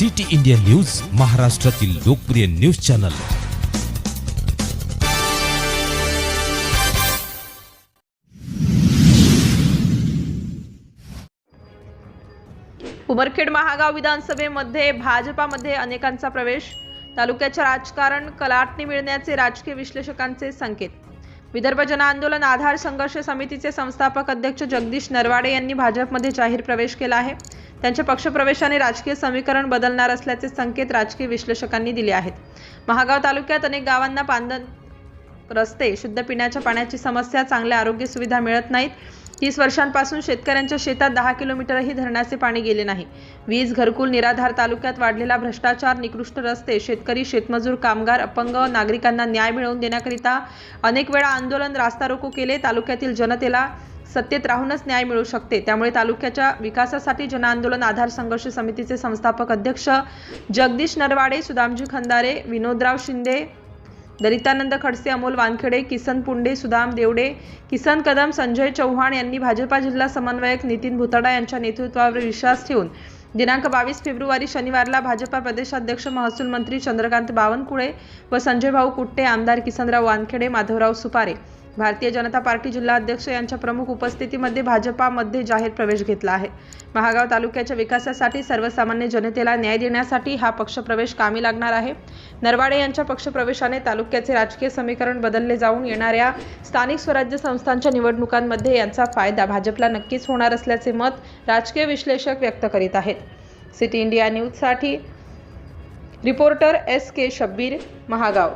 City India news महाराष्ट्रातील लोकप्रिय news channel. Umarkhed Mahagaon विधानसभेमध्ये भाजपामध्ये अनेकांचा प्रवेश. तालुक्याच्या राजकारण कलाटणी मिळण्याचे राजकीय विश्लेषकांचे संकेत. विदर्भ जन आंदोलन आधार संघर्ष समितीचे संस्थापक अध्यक्ष जगदीश नरवाडे यांनी भाजपमध्ये जाहीर प्रवेश केला आहे. त्यांच्या पक्षप्रवेशाने राजकीय समीकरण बदलणार असल्याचे संकेत राजकीय विश्लेषकांनी दिले आहेत. महागाव तालुक्यात अनेक गावांना पांदन रस्ते शुद्ध पिण्याच्या पाण्याची समस्या चांगल्या आरोग्य सुविधा मिळत नाहीत. तीस वर्षांपासून शेतकऱ्यांच्या शेतात दहा किलोमीटरही धरणाचे पाणी गेले नाही. वीज घरकुल निराधार तालुक्यात वाढलेला भ्रष्टाचार निकृष्ट रस्ते शेतकरी शेतमजूर कामगार अपंग नागरिकांना न्याय मिळवून देण्याकरिता अनेक वेळा आंदोलन रास्ता रोको केले. तालुक्यातील जनतेला सत्तेत राहूनच न्याय मिळू शकते. त्यामुळे तालुक्याच्या विकासासाठी जन आंदोलन आधार संघर्ष समितीचे संस्थापक अध्यक्ष जगदीश नरवाडे सुदामजी खंदारे विनोदराव शिंदे दलितानंद खडसे अमोल वानखेडे किसन पुंडे सुदाम देवडे किसन कदम संजय चव्हाण यांनी भाजपा जिल्हा समन्वयक नितीन भुतडा यांच्या नेतृत्वावर विश्वास ठेवून दिनांक बावीस फेब्रुवारी शनिवारला भाजपा प्रदेशाध्यक्ष महसूल मंत्री चंद्रकांत बावनकुळे व संजय भाऊ कुट्टे आमदार किसनराव वानखेडे माधवराव सुपारे भारतीय जनता पार्टी जिल्हा अध्यक्ष यांच्या प्रमुख उपस्थितीमध्ये भाजपामध्ये जाहीर प्रवेश घेतला आहे. महागाव तालुक्याच्या विकासासाठी सर्वसामान्य जनतेला न्याय देण्यासाठी हा पक्षप्रवेश कामी लागणार आहे. नरवाडे यांच्या पक्षप्रवेशाने तालुक्याचे राजकीय समीकरण बदलले जाऊन येणाऱ्या स्थानिक स्वराज्य संस्थांच्या निवडणुकांमध्ये यांचा फायदा भाजपला नक्कीच होणार असल्याचे मत राजकीय विश्लेषक व्यक्त करीत आहेत. सिटी इंडिया न्यूजसाठी reporter S K Shabbir Mahagaon.